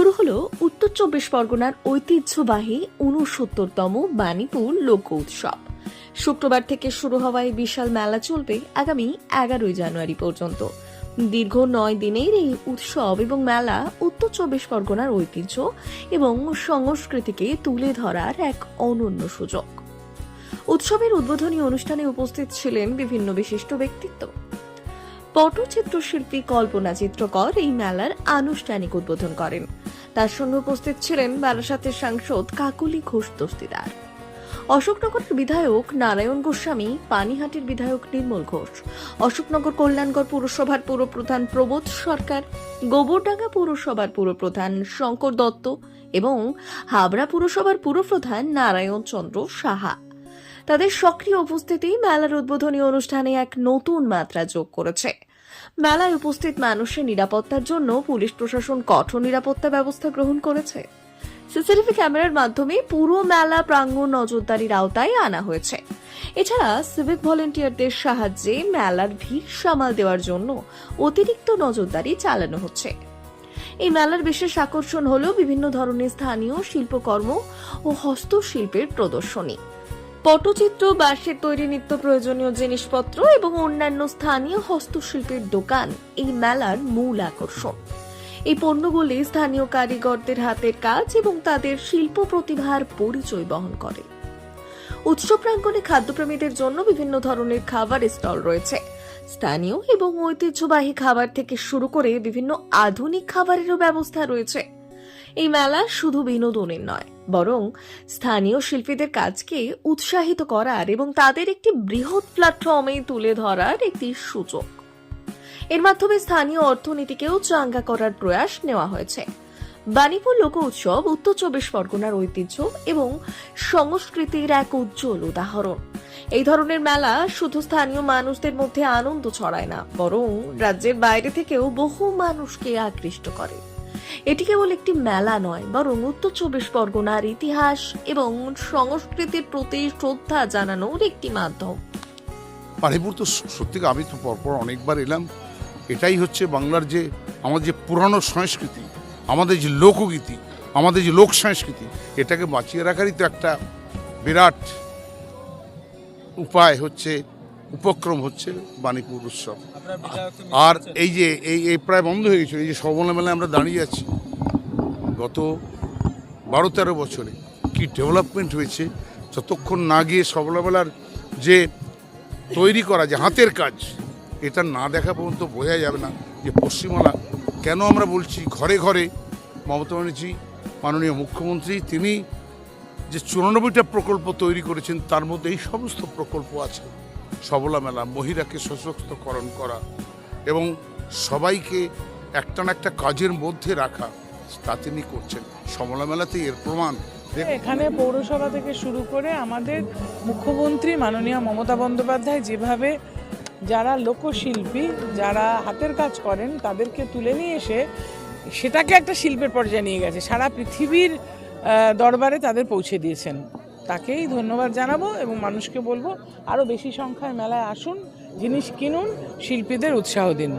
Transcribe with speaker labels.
Speaker 1: শুরু হলো উত্তর চব্বিশ পরগনার ঐতিহ্যবাহী উনসত্তরতম বাণীপুর লোক উৎসব। শুক্রবার থেকে শুরু হওয়া এই বিশাল মেলা চলবে আগামী এগারোই জানুয়ারি পর্যন্ত। দীর্ঘ নয় দিনের এই উৎসব এবং মেলা উত্তর চব্বিশ পরগনার ঐতিহ্য এবং সংস্কৃতিকে তুলে ধরার এক অনন্য সুযোগ। উৎসবের উদ্বোধনী অনুষ্ঠানে উপস্থিত ছিলেন বিভিন্ন বিশিষ্ট ব্যক্তিত্ব। পটচিত্র শিল্পী কল্পনা চিত্রকর এই মেলার আনুষ্ঠানিক উদ্বোধন করেন। তার সঙ্গে উপস্থিত ছিলেন বারাসাতের সাংসদ কাকুলি ঘোষ দস্তিদার। অশোকনগরের বিধায়ক নারায়ণ গোস্বামী, পানিহাটির বিধায়ক নির্মল ঘোষ, অশোকনগর কল্যাণগড় পুরসভার পুরপ্রধান প্রবোধ সরকার, গোবরডাঙ্গা পুরসভার পুরপ্রধান শঙ্কর দত্ত এবং হাবড়া পুরসভার পুরপ্রধান নারায়ণ চন্দ্র সাহা। তাদের সক্রিয় উপস্থিতি মেলার উদ্বোধনী অনুষ্ঠানে এক নতুন মাত্রা যোগ করেছে। মেলায় উপস্থিত মানুষের নিরাপত্তার জন্য পুলিশ প্রশাসন কঠোর নিরাপত্তা ব্যবস্থা গ্রহণ করেছে। সিসিটিভি ক্যামেরার মাধ্যমে পুরো মেলা প্রাঙ্গণ নজরদারির আওতায় আনা হয়েছে। এছাড়া সিভিক ভলেন্টিয়ারদের সাহায্যে মেলার ভিড় সামাল দেওয়ার জন্য অতিরিক্ত নজরদারি চালানো হচ্ছে। এই মেলার বিশেষ আকর্ষণ হল বিভিন্ন ধরনের স্থানীয় শিল্পকর্ম ও হস্তশিল্পের প্রদর্শনী। পটচিত্র, বাঁশের তৈরি নিত্য প্রয়োজনীয় জিনিসপত্র এবং অন্যান্য স্থানীয় হস্তশিল্পের দোকান এই মেলার মূল আকর্ষণ। এই পণ্যগুলি স্থানীয় কারিগরদের হাতের কাজ এবং তাদের শিল্প প্রতিভার পরিচয় বহন করে। উৎসব প্রাঙ্গণে খাদ্যপ্রেমীদের জন্য বিভিন্ন ধরনের খাবার স্টল রয়েছে। স্থানীয় এবং ঐতিহ্যবাহী খাবার থেকে শুরু করে বিভিন্ন আধুনিক খাবারেরও ব্যবস্থা রয়েছে। এই মেলা শুধু বিনোদনের নয় বরং স্থানীয় শিল্পীদের কাজকে উৎসাহিত করার এবং তাদের একটি বৃহৎ প্ল্যাটফর্মে তুলে ধরার একটি সুযোগ। এর মাধ্যমে স্থানীয় অর্থনীতিকেও চাঙ্গা করার প্রয়াস নেওয়া হয়েছে। বাণীপুর লোক উৎসব উত্তর চব্বিশ পরগনার ঐতিহ্য এবং সংস্কৃতির এক উজ্জ্বল উদাহরণ। এই ধরনের মেলা শুধু স্থানীয় মানুষদের মধ্যে আনন্দ ছড়ায় না, বরং রাজ্যের বাইরে থেকেও বহু মানুষকে আকৃষ্ট করে। এটি কেবল একটি মেলা নয়, বরং উত্তর চব্বিশ পরগনার ইতিহাস এবং সংস্কৃতির প্রতি শ্রদ্ধা জানানোর একটি মাধ্যম।
Speaker 2: পানিপুর তো সত্যি আমি তো পরপর অনেকবার এলাম। এটাই হচ্ছে বাংলার যে, আমাদের যে পুরানো সংস্কৃতি, আমাদের যে লোকগীতি, আমাদের যে লোক সংস্কৃতি, এটাকে বাঁচিয়ে রাখারই তো একটা বিরাট উপায় হচ্ছে উপক্রম হচ্ছে বাণীপুর উৎসব। আর এই যে এই এই প্রায় বন্ধ হয়ে গেছিল এই যে সবলা মেলায় আমরা দাঁড়িয়ে আছি। গত বারো তেরো বছরে কি ডেভেলপমেন্ট হয়েছে যতক্ষণ না গিয়ে সবলা মেলার যে তৈরি করা যে হাতের কাজ এটা না দেখা পর্যন্ত বোঝা যাবে না যে পশ্চিমবাংলা কেন আমরা বলছি ঘরে ঘরে মমতা ব্যানার্জি মাননীয় মুখ্যমন্ত্রী তিনি যে চুরানব্বইটা প্রকল্প তৈরি করেছেন তার মধ্যে এই সমস্ত প্রকল্প আছে। সবলা মেলা, মহিলাকে সশক্তকরণ করা এবং সবাইকে একটা না একটা কাজের মধ্যে রাখা, তা তিনি করছেন। সমলা মেলাতেই এর প্রমাণ।
Speaker 3: এখানে পৌরসভা থেকে শুরু করে আমাদের মুখ্যমন্ত্রী মাননীয় মমতা বন্দ্যোপাধ্যায় যেভাবে যারা লোকশিল্পী, যারা হাতের কাজ করেন, তাদেরকে তুলে নিয়ে এসে সেটাকে একটা শিল্পের পর্যায়ে নিয়ে গেছে। সারা পৃথিবীর দরবারে তাদের পৌঁছে দিয়েছেন। তাকেই ধন্যবাদ জানাব এবং মানুষকে বলব আরও বেশি সংখ্যায় মেলায় আসুন, জিনিস কিনুন, শিল্পীদের উৎসাহ দিন।